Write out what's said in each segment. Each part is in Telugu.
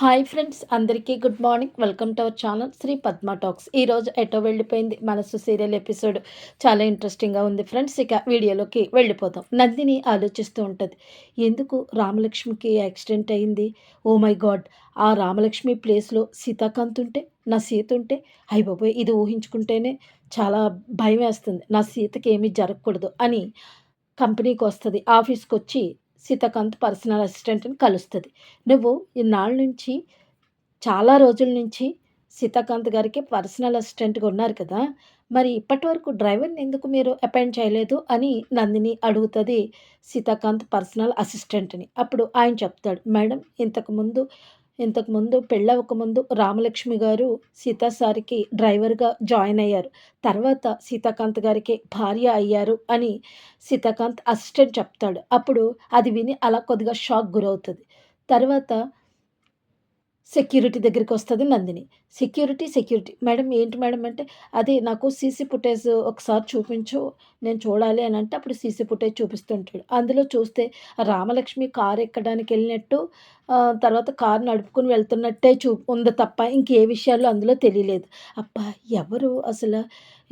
హాయ్ ఫ్రెండ్స్ అందరికీ good morning. Welcome to our channel Shri Padma talks. ఈరోజు ఎటో వెళ్ళిపోయింది మనసు సీరియల్ ఎపిసోడ్. చాలా ఇంట్రెస్టింగ్గా ఉంది ఫ్రెండ్స్. ఇక వీడియోలోకి వెళ్ళిపోతాం నందిని ఆలోచిస్తూ ఉంటుంది ఎందుకు రామలక్ష్మికి యాక్సిడెంట్ అయింది? ఓ మై గాడ్ ఆ రామలక్ష్మి ప్లేస్లో సీతాకాంత్ ఉంటే నా సీత ఉంటే? అయిపోయి ఇది ఊహించుకుంటేనే చాలా భయం వేస్తుంది నా సీతకి ఏమీ జరగకూడదు అని కంపెనీకి వస్తుంది. ఆఫీస్కి వచ్చి సీతాకాంత్ పర్సనల్ అసిస్టెంట్ని కలుస్తుంది. నువ్వు ఇన్నాళ్ళ నుంచి చాలా రోజుల నుంచి సీతాకాంత్ గారికి పర్సనల్ అసిస్టెంట్గా ఉన్నారు కదా మరి ఇప్పటి వరకు డ్రైవర్ని ఎందుకు మీరు అపాయింట్ చేయలేదు అని నందిని అడుగుతుంది సీతాకాంత్ పర్సనల్ అసిస్టెంట్ని. అప్పుడు ఆయన చెప్తాడు మేడం ఇంతకుముందు ఇంతకుముందు పెళ్ళవకముందు రామలక్ష్మి గారు సీతా సారికి డ్రైవర్గా జాయిన్ అయ్యారు. తర్వాత సీతాకాంత్ గారికి భార్య అయ్యారు అని సీతాకాంత్ అసిస్టెంట్ చెప్తాడు. అప్పుడు అది విని అలా కొద్దిగా షాక్ గురవుతుంది. తర్వాత సెక్యూరిటీ దగ్గరికి వస్తుంది నందిని. Security security. మేడం ఏంటి మేడం అంటే అది నాకు సీసీ ఫుటేజ్ ఒకసారి చూపించు నేను చూడాలి అని అంటే అప్పుడు సీసీ ఫుటేజ్ చూపిస్తుంటాడు. అందులో చూస్తే రామలక్ష్మి కారు ఎక్కడానికి వెళ్ళినట్టు తర్వాత కారు నడుపుకుని వెళ్తున్నట్టే చూ ఉంది తప్ప ఇంకే విషయాలు అందులో తెలియలేదు. అబ్బా ఎవరు అసలు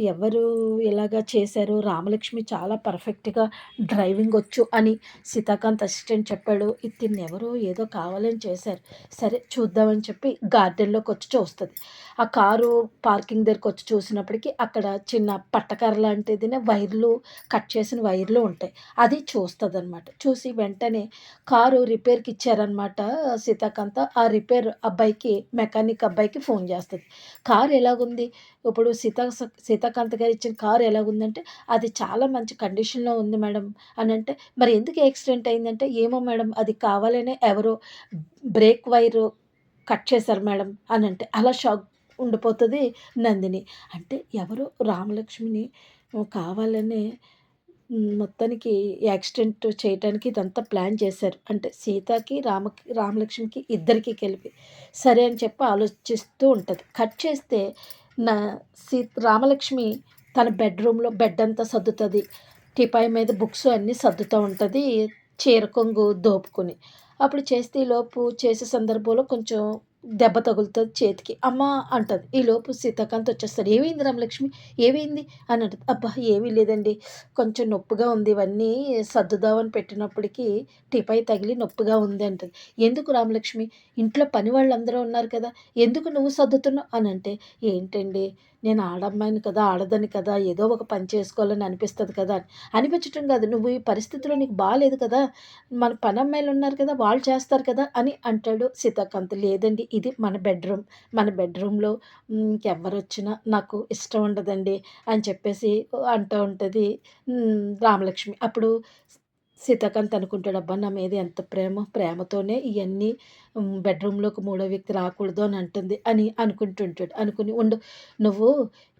ఎవరు ఇలాగా చేశారు రామలక్ష్మి చాలా పర్ఫెక్ట్గా డ్రైవింగ్ వచ్చు అని సీతాకాంత్ అసిస్టెంట్ చెప్పాడు. ఇతన్ని ఎవరో ఏదో కావాలని చేశారు. సరే చూద్దామని చెప్పి గార్డెన్లోకి వచ్చి చూస్తుంది. ఆ కారు పార్కింగ్ దగ్గరకు వచ్చి చూసినప్పటికీ అక్కడ చిన్న పట్టకర లాంటిదినే వైర్లు కట్ చేసిన వైర్లు ఉంటాయి. అది చూస్తుంది అనమాట చూసి వెంటనే కారు రిపేర్కి ఇచ్చారనమాట సీతాకాంత. ఆ రిపేర్ అబ్బాయికి మెకానిక్ అబ్బాయికి ఫోన్ చేస్తుంది. కారు ఎలాగుంది? ఇప్పుడు సీతా సీతాకాంత్ గారు ఇచ్చిన కారు ఎలాగుందంటే అది చాలా మంచి కండిషన్లో ఉంది మేడం. అని అంటే మరి ఎందుకు యాక్సిడెంట్ అయిందంటే ఏమో మేడం అది కావాలనే ఎవరో బ్రేక్ వైర్ కట్ చేశారు మేడం అని అంటే అలా షాక్ ఉండిపోతుంది నందిని. అంటే ఎవరు రామలక్ష్మిని కావాలనే మొత్తానికి యాక్సిడెంట్ చేయటానికి ఇదంతా ప్లాన్ చేశారు. అంటే సీతకి రామకి రామలక్ష్మికి ఇద్దరికి కలిపి. సరే అని చెప్పి ఆలోచిస్తూ ఉంటుంది. కట్ చేస్తే నా సీ రామలక్ష్మి తన బెడ్రూమ్లో బెడ్ అంతా సర్దుతుంది. టిపాయి మీద బుక్స్ అన్నీ సర్దుతూ ఉంటుంది చీర కొంగు దోపుకొని. అప్పుడు చేస్తే లోపు చేసే సందర్భంలో కొంచెం దెబ్బ తగులుతుంది చేతికి. అమ్మ అంటుంది ఈలోపు సీతాకాంత్ వచ్చేస్తాడు. ఏమైంది రామలక్ష్మి? ఏమైంది? అని అంటుంది అబ్బా ఏమీ లేదండి. కొంచెం నొప్పిగా ఉంది. ఇవన్నీ సర్దుదామని పెట్టినప్పటికీ టిపై తగిలి నొప్పిగా ఉంది అంటుంది. ఎందుకు రామలక్ష్మి? ఇంట్లో పని వాళ్ళందరూ ఉన్నారు కదా. ఎందుకు నువ్వు సర్దుతున్నావు? అని అంటే ఏంటండి? నేను ఆడమ్మాయిని కదా ఆడదని కదా ఏదో ఒక పని చేసుకోవాలని అనిపిస్తుంది కదా అని. అనిపించటం కాదు. నువ్వు ఈ పరిస్థితిలో నీకు బాగాలేదు కదా. మన పని అమ్మాయిలు ఉన్నారు కదా వాళ్ళు చేస్తారు కదా అని అంటాడు సీతాకాంత్. లేదండి. ఇది మన బెడ్రూమ్. మన బెడ్రూమ్లో ఎవరు వచ్చినా నాకు ఇష్టం ఉండదండి అని చెప్పేసి అంటూ ఉంటుంది రామలక్ష్మి. అప్పుడు సీతాకాంత్ అనుకుంటాడు అబ్బా నా మీద ఎంత ప్రేమ ప్రేమతోనే ఇవన్నీ బెడ్రూమ్లోకి మూడో వ్యక్తి రాకూడదు అని అంటుంది అని అనుకుంటుంటాడు అనుకుని ఉండు నువ్వు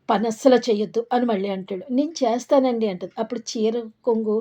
పని అస్సలు చేయొద్దు అని మళ్ళీ అంటాడు. నేను చేస్తానండి అంటుంది. అప్పుడు చీర కొంగు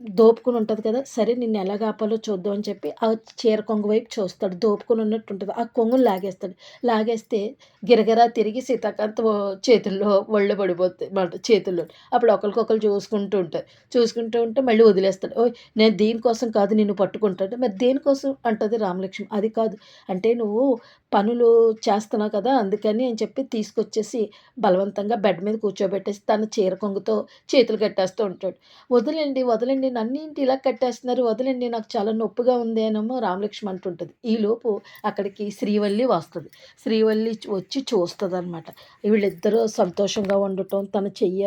దోపుకుని ఉంటుంది కదా సరే నిన్ను ఎలా కాపాలో చూద్దాం అని చెప్పి ఆ చీర కొంగు వైపు చూస్తాడు. దోపుకుని ఉన్నట్టు ఉంటుంది ఆ కొంగును లాగేస్తాడు. లాగేస్తే గిరగిరా తిరిగి సీతాకాంత్ చేతుల్లో ఒళ్ళు పడిపోతాయి మాట చేతుల్లో. అప్పుడు ఒకరికొకరు చూసుకుంటూ ఉంటారు. చూసుకుంటూ ఉంటే మళ్ళీ వదిలేస్తాడు. ఓ నేను దీనికోసం కాదు నిన్ను పట్టుకుంటాడు మరి దేనికోసం అంటుంది రామలక్ష్మి. అది కాదు. అంటే నువ్వు పనులు చేస్తున్నావు కదా అందుకని అని చెప్పి తీసుకొచ్చేసి బలవంతంగా బెడ్ మీద కూర్చోబెట్టేసి తన చీర కొంగుతో చేతులు కట్టేస్తూ ఉంటాడు. వదిలేండి వదిలేండి నన్నేంటి ఇలా కట్టేస్తున్నారు వదిలేండి నాకు చాలా నొప్పిగా ఉంది అనేమో రామలక్ష్మి అంటుంటుంది. ఈలోపు అక్కడికి శ్రీవల్లి వస్తుంది. శ్రీవల్లి వచ్చి చూస్తుంది అనమాట వీళ్ళిద్దరూ సంతోషంగా ఉండటం తన చెయ్య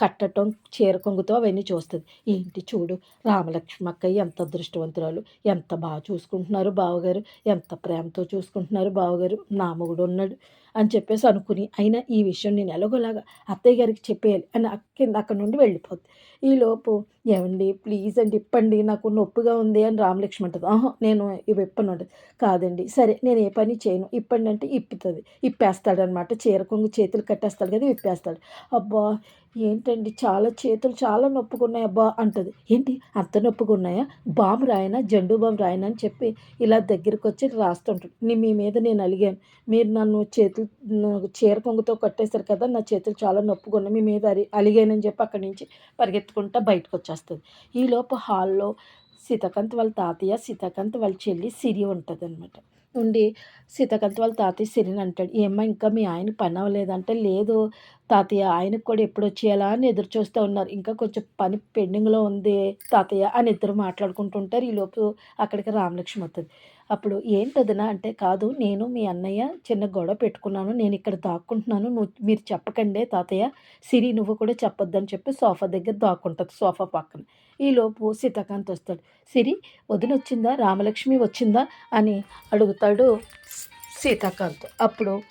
కట్టడం చీర కొంగుతో అవన్నీ చూస్తుంది. ఏంటి చూడు రామలక్ష్మి అక్కయ్య ఎంత అదృష్టవంతురాలు ఎంత బాగా చూసుకుంటున్నారు బావగారు ఎంత ప్రేమతో చూసుకుంటున్నారు బావగారు నా మొగుడు ఉన్నాడు అని చెప్పేసి అనుకుని అయినా ఈ విషయం నేను ఎలాగోలాగా అత్తయ్య గారికి చెప్పేయాలి అని కింద అక్కడ నుండి వెళ్ళిపోద్ది. ఈలోపు ఏమండి ప్లీజ్ అండి ఇప్పండి నాకు నొప్పిగా ఉంది అని రామలక్ష్మి అంటుంది. ఆహా నేను ఇవి ఇప్పను కాదండి సరే నేను ఏ పని చేయను. ఇప్పండి అంటే ఇప్పుతుంది. ఇప్పేస్తాడనమాట చీర కొంగు చేతులు కట్టేస్తాడు కదా ఇప్పేస్తాడు అబ్బా ఏంటండి? చాలా చేతులు చాలా నొప్పుకున్నాయి అబ్బా అంటుంది. ఏంటి? అంత నొప్పుకున్నాయా? బాంబు రాయనా? జండు బాంబు రాయనా? అని చెప్పి ఇలా దగ్గరికి వచ్చి రాస్తుంటాడు. నీ మీ మీద నేను అలిగాను. మీరు నన్ను చేతులు చీర పొంగుతో కట్టేశారు కదా నా చేతులు చాలా నొప్పుకున్నాయి. మీ మీద అలి అలిగానని చెప్పి అక్కడి నుంచి పరిగెత్తుకుంటా బయటకు వచ్చేస్తుంది ఈలోపు హాల్లో సీతాకాంత్ వాళ్ళ తాతయ్య సీతాకాంత్ వాళ్ళ చెల్లి సిరి ఉంటుంది అనమాట ఉండి సీతాకాంత్ వాళ్ళ తాతయ్య సిరిని అంటాడు. ఏమ్మా ఇంకా మీ ఆయన పని అవ్వలేదంటే లేదు. తాతయ్య ఆయనకు కూడా ఎప్పుడు వచ్చేయాలా అని ఎదురు చూస్తూ ఉన్నారు. ఇంకా కొంచెం పని పెండింగ్లో ఉంది తాతయ్య అని ఇద్దరు మాట్లాడుకుంటుంటారు ఈలోపు అక్కడికి రామలక్ష్మి వస్తుంది. అప్పుడు ఏంటదినా అంటే కాదు నేను మీ అన్నయ్య చిన్న గొడవ పెట్టుకున్నాను. నేను ఇక్కడ దాక్కుంటున్నాను. నువ్వు మీరు చెప్పకండి తాతయ్య. సిరి నువ్వు కూడా చెప్పొద్దని చెప్పి సోఫా దగ్గర దాక్కుంటుంది సోఫా పక్కన. ఈలోపు సీతాకాంత్ వస్తాడు. సిరి వదిన వచ్చిందా రామలక్ష్మి వచ్చిందా? అని అడుగుతాడు సీతాకాంత్. అప్పుడు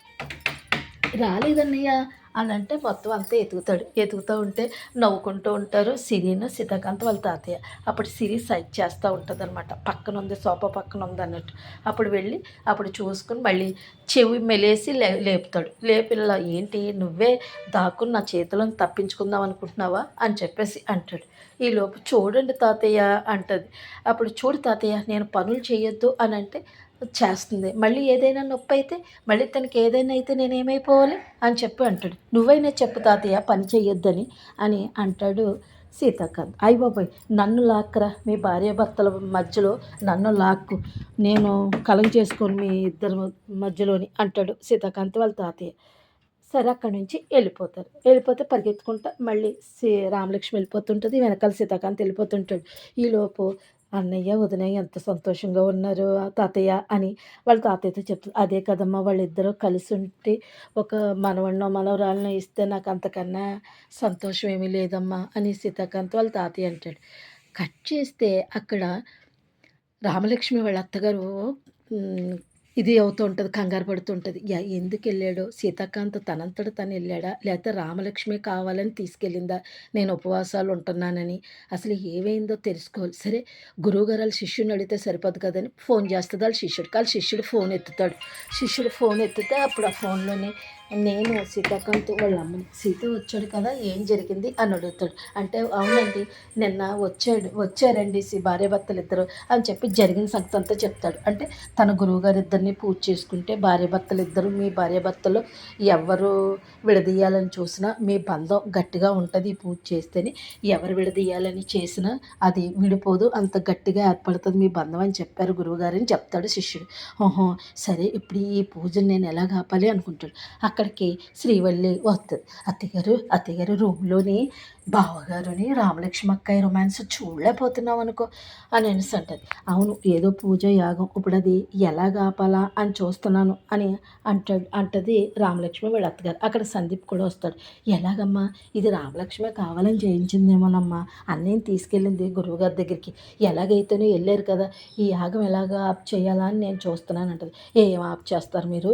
రాలేదన్నయ్య అని అంటే మొత్తం అంతా ఎతుకుతాడు ఎతుకుతూ ఉంటే నవ్వుకుంటూ ఉంటారు. సిరిను సీతాకాంత్ వాళ్ళ తాతయ్య. అప్పుడు సిరి సైడ్ చేస్తూ ఉంటుంది అనమాట పక్కన ఉంది సోఫా పక్కన ఉంది అన్నట్టు అప్పుడు వెళ్ళి అప్పుడు చూసుకుని మళ్ళీ చెవి మెలేసి లే లేపుతాడు. లేపిల్ల ఏంటి నువ్వే దాక్కుని నా చేతిలోని తప్పించుకుందాం అనుకుంటున్నావా? అని చెప్పేసి అంటాడు. ఈలోపు చూడండి తాతయ్య అంటది. అప్పుడు చూడు తాతయ్య నేను పనులు చేయొద్దు అని అంటే చేస్తుంది. మళ్ళీ ఏదైనా నొప్పి అయితే మళ్ళీ తనకి ఏదైనా అయితే నేను ఏమైపోవాలి అని చెప్పి అంటాడు. నువ్వైనా చెప్పు తాతయ్య పని చేయొద్దని అని అంటాడు సీతాకాంత్ అయ్య బాబాయ్ నన్ను లాక్కరా మీ భార్యాభర్తల మధ్యలో నన్ను లాక్కు. నేను కలగ చేసుకొని మీ ఇద్దరి మధ్యలోని అంటాడు సీతాకాంత్ వాళ్ళ తాతయ్య. సరే అక్కడి నుంచి వెళ్ళిపోతారు. వెళ్ళిపోతే పరిగెత్తుకుంటా మళ్ళీ సీ రామలక్ష్మి వెళ్ళిపోతుంటుంది వెనకాల సీతాకాంత్ వెళ్ళిపోతుంటాడు. ఈలోపు అన్నయ్య వదినయ్య ఎంత సంతోషంగా ఉన్నారు తాతయ్య అని వాళ్ళ తాతయ్యతో చెప్తుంది అదే కదమ్మా వాళ్ళిద్దరూ కలిసి ఉంటే ఒక మనవన్నో మనవరాలను ఇస్తే నాకు అంతకన్నా సంతోషం ఏమీ లేదమ్మా అని సీతాకాంత్ వాళ్ళ తాతయ్య అంటాడు. కట్ చేస్తే అక్కడ రామలక్ష్మి వాళ్ళ అత్తగారు ఇది అవుతూ ఉంటుంది కంగారు పడుతూ ఉంటుంది. ఎందుకు వెళ్ళాడో? సీతాకాంత్ తనంతట తను వెళ్ళాడా? లేకపోతే రామలక్ష్మి కావాలని తీసుకెళ్ళిందా? నేను ఉపవాసాలు ఉంటున్నానని. అసలు ఏమైందో తెలుసుకోవాలి. సరే గురువుగారు వాళ్ళ శిష్యుని అడిగితే సరిపోదు కదని ఫోన్ చేస్తుంది వాళ్ళ శిష్యుడు. కాదు శిష్యుడు ఫోన్ ఎత్తుతాడు. శిష్యుడు ఫోన్ ఎత్తితే అప్పుడు ఆ ఫోన్లోనే నేను సీతాకాంత్ వాళ్ళ అమ్మని సీత వచ్చాడు కదా ఏం జరిగింది అని అడుగుతాడు. అంటే అవునండి నిన్న వచ్చాడు వచ్చారండి సి భార్యాభర్తలు ఇద్దరు అని చెప్పి జరిగిన సంగతి అంతా చెప్తాడు. అంటే తన గురువుగారు ఇద్దరిని పూజ చేసుకుంటే భార్యాభర్తలు ఇద్దరు మీ భార్యాభర్తలు ఎవరు విడదీయాలని చూసినా మీ బంధం గట్టిగా ఉంటుంది పూజ చేస్తేనే. ఎవరు విడదీయాలని చేసినా అది విడిపోదు అంత గట్టిగా ఏర్పడుతుంది మీ బంధం అని చెప్పారు గురువుగారు అని చెప్తాడు శిష్యుడు. ఓహో సరే ఇప్పుడు ఈ పూజను నేను ఎలా కాపాలి అనుకుంటాడు? అక్కడ అక్కడికి శ్రీవల్లి వస్తుంది అత్తగారు అత్తగారు రూమ్లోని బావగారుని రామలక్ష్మి అక్కయ్య రొమాన్స్ చూడలేకపోతున్నాం అనుకో అని అనేసి అంటది అవును ఏదో పూజ యాగం ఇప్పుడు అది ఎలా ఆపాలా అని చూస్తున్నాను అని అంటాడు అంటది రామలక్ష్మి వీళ్ళ అత్తగారు. అక్కడ సందీప్ కూడా వస్తాడు. ఎలాగమ్మా? ఇది రామలక్ష్మి కావాలని చేయించిందేమోనమ్మా అన్నయ్యని తీసుకెళ్ళింది గురువుగారి దగ్గరికి. ఎలాగైతేనే వెళ్ళారు కదా ఈ యాగం ఎలాగ ఆప్ చేయాలా అని నేను చూస్తున్నాను అంటది ఏం ఆప్ చేస్తారు మీరు?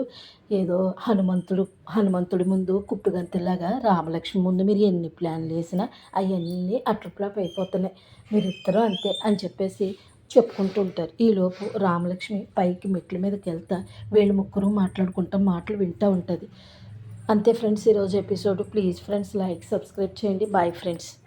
ఏదో హనుమంతుడు హనుమంతుడి ముందు కుట్టుగంతిలాగా రామలక్ష్మి ముందు మీరు ఎన్ని ప్లాన్లు వేసినా అవన్నీ అట్రప్లాప్ అయిపోతున్నాయి. మీరిద్దరూ అంతే అని చెప్పేసి చెప్పుకుంటూ ఉంటారు. ఈలోపు రామలక్ష్మి పైకి మెట్ల మీదకి వెళ్తా వీళ్ళు ముగ్గురు మాట్లాడుకుంటాం మాటలు వింటూ ఉంటుంది. అంతే ఫ్రెండ్స్ ఈరోజు episode. Please friends like subscribe చేయండి. Bye friends.